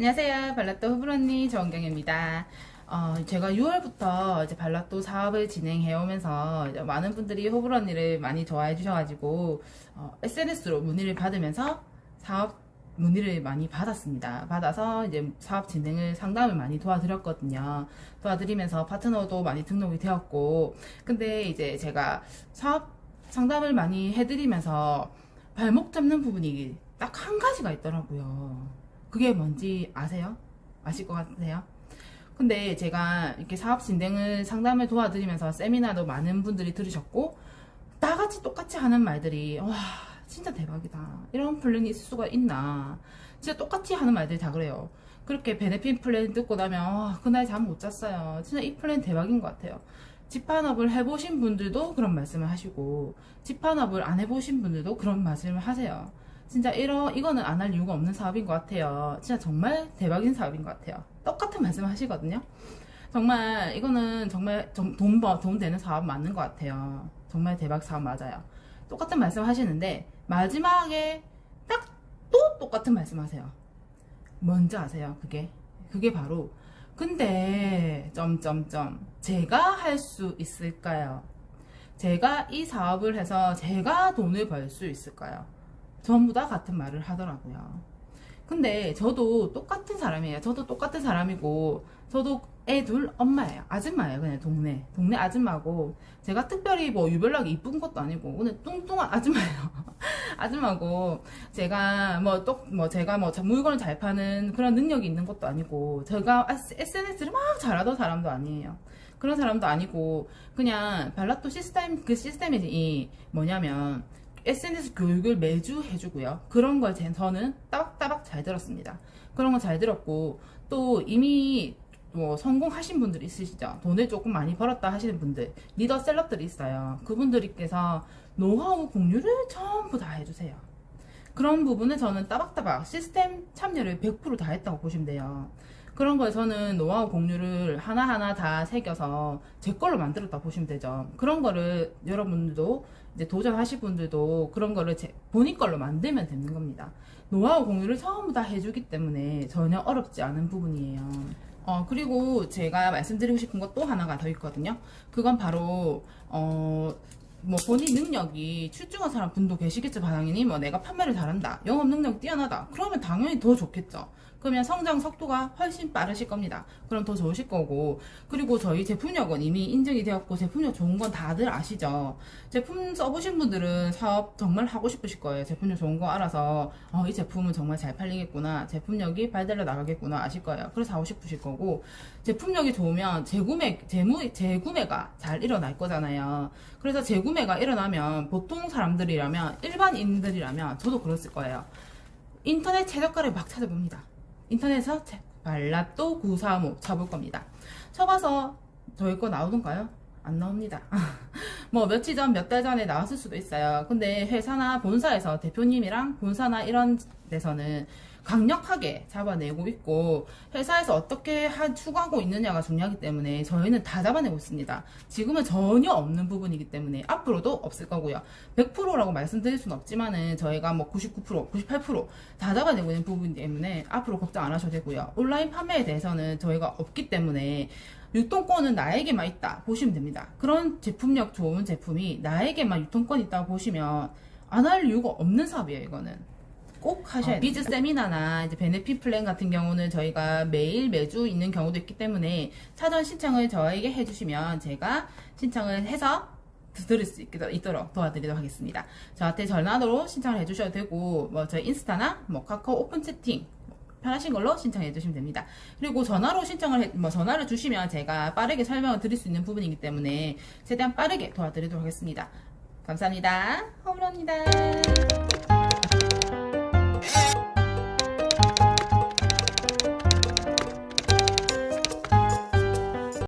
안녕하세요. 발라또 후불언니 정경입니다. 어, 제가 6월부터 이제 발라또 사업을 진행해 오면서 이제 많은 분들이 호불 언니를 많이 좋아해 주셔가지고 어, SNS로 문의를 받으면서 사업 문의를 많이 받았습니다. 받아서 이제 사업 진행을 상담을 많이 도와드렸거든요. 도와드리면서 파트너도 많이 등록이 되었고, 근데 이제 제가 사업 상담을 많이 해드리면서 발목 잡는 부분이 딱 한 가지가 있더라고요. 그게 뭔지 아세요? 아실 것 같으세요? 근데 제가 이렇게 사업 진행을 상담을 도와드리면서 세미나도 많은 분들이 들으셨고 다 같이 똑같이 하는 말들이 와 진짜 대박이다. 이런 플랜이 있을 수가 있나? 진짜 똑같이 하는 말들이 다 그래요. 그렇게 베네핏 플랜 듣고 나면 와, 그날 잠 못 잤어요. 진짜 이 플랜 대박인 것 같아요. 집판업을 해보신 분들도 그런 말씀을 하시고 집판업을 안 해보신 분들도 그런 말씀을 하세요 진짜 이런 이거는 안 할 이유가 없는 사업인 것 같아요. 진짜 정말 대박인 사업인 것 같아요. 똑같은 말씀 하시거든요. 정말 이거는 정말 돈 버, 돈 되는 사업 맞는 것 같아요. 정말 대박 사업 맞아요. 똑같은 말씀 하시는데 마지막에 딱 또 똑같은 말씀 하세요. 뭔지 아세요? 그게 그게 바로 근데 점점점 제가 할 수 있을까요? 제가 이 사업을 해서 제가 돈을 벌 수 있을까요? 전부 다 같은 말을 하더라고요. 근데 저도 똑같은 사람이에요. 저도 똑같은 사람이고, 저도 애 둘 엄마예요. 아줌마예요. 그냥 동네. 동네 아줌마고, 제가 특별히 뭐 유별나게 이쁜 것도 아니고, 그냥 뚱뚱한 아줌마예요. 아줌마고, 제가 뭐 또, 뭐 제가 뭐 물건을 잘 파는 그런 능력이 있는 것도 아니고, 제가 SNS를 막 잘하던 사람도 아니에요. 그런 사람도 아니고, 그냥 발라또 시스템, 그 시스템이 뭐냐면, SNS 교육을 매주 해주고요. 그런 걸 제- 저는 따박따박 잘 들었습니다. 그런 거 잘 들었고 또 이미 뭐 성공하신 분들 있으시죠? 돈을 조금 많이 벌었다 하시는 분들, 리더 셀럽들이 있어요. 그분들께서 노하우 공유를 전부 다 해주세요. 그런 부분을 저는 따박따박 시스템 참여를 100%다 했다고 보시면 돼요. 그런 거에 저는 노하우 공유를 하나하나 다 새겨서 제 걸로 만들었다 보시면 되죠. 그런 거를 여러분들도 이제 도전하실 분들도 그런 거를 제 본인 걸로 만들면 되는 겁니다. 노하우 공유를 전부 다 해주기 때문에 전혀 어렵지 않은 부분이에요. 어, 그리고 제가 말씀드리고 싶은 것 또 하나가 더 있거든요. 그건 바로, 어, 뭐 본인 능력이 출중한 사람 분도 계시겠죠 당연히 뭐 내가 판매를 잘한다 영업 능력 뛰어나다 그러면 당연히 더 좋겠죠 그러면 성장 속도가 훨씬 빠르실 겁니다. 그럼 더 좋으실 거고. 그리고 저희 제품력은 이미 인증이 되었고 제품력 좋은 건 다들 아시죠? 제품 써보신 분들은 사업 정말 하고 싶으실 거예요. 제품력 좋은 거 알아서 어, 이 제품은 정말 잘 팔리겠구나. 제품력이 발달려 나가겠구나 아실 거예요. 그래서 하고 싶으실 거고. 제품력이 좋으면 재구매 재무 재구매가 잘 일어날 거잖아요. 그래서 재구매가 일어나면 보통 사람들이라면 일반인들이라면 저도 그랬을 거예요. 인터넷 최저가를 막 찾아봅니다. 인터넷에서 제- 발라또 935 쳐볼 겁니다. 쳐봐서 저희 거 나오던가요? 안 나옵니다. 뭐 며칠 전, 몇 달 전에 나왔을 수도 있어요. 근데 회사나 본사에서 대표님이랑 본사나 이런 데서는 강력하게 잡아내고 있고 회사에서 어떻게 하, 추구하고 있느냐가 중요하기 때문에 저희는 다 잡아내고 있습니다. 지금은 전혀 없는 부분이기 때문에 앞으로도 없을 거고요. 100%라고 말씀드릴 수는 없지만은 저희가 뭐 99%, 98%다 잡아내고 있는 부분이기 때문에 앞으로 걱정 안 하셔도 되고요. 온라인 판매에 대해서는 저희가 없기 때문에 유통권은 나에게만 있다 보시면 됩니다. 그런 제품력 좋은 제품이 나에게만 유통권이 있다고 보시면 안 할 이유가 없는 사업이에요, 이거는. 꼭 하셔야 돼요. 비즈 세미나나 이제 베네핏 플랜 같은 경우는 저희가 매일 매주 있는 경우도 있기 때문에 사전 신청을 저에게 해주시면 제가 신청을 해서 들을 수 있도록 도와드리도록 하겠습니다. 저한테 전화로 신청을 해주셔도 되고 뭐 저희 인스타나 뭐 카카오 오픈 채팅 편하신 걸로 신청해 주시면 됩니다. 그리고 전화로 신청을 해, 뭐 전화를 주시면 제가 빠르게 설명을 드릴 수 있는 부분이기 때문에 최대한 빠르게 도와드리도록 하겠습니다. 감사합니다. 허브입니다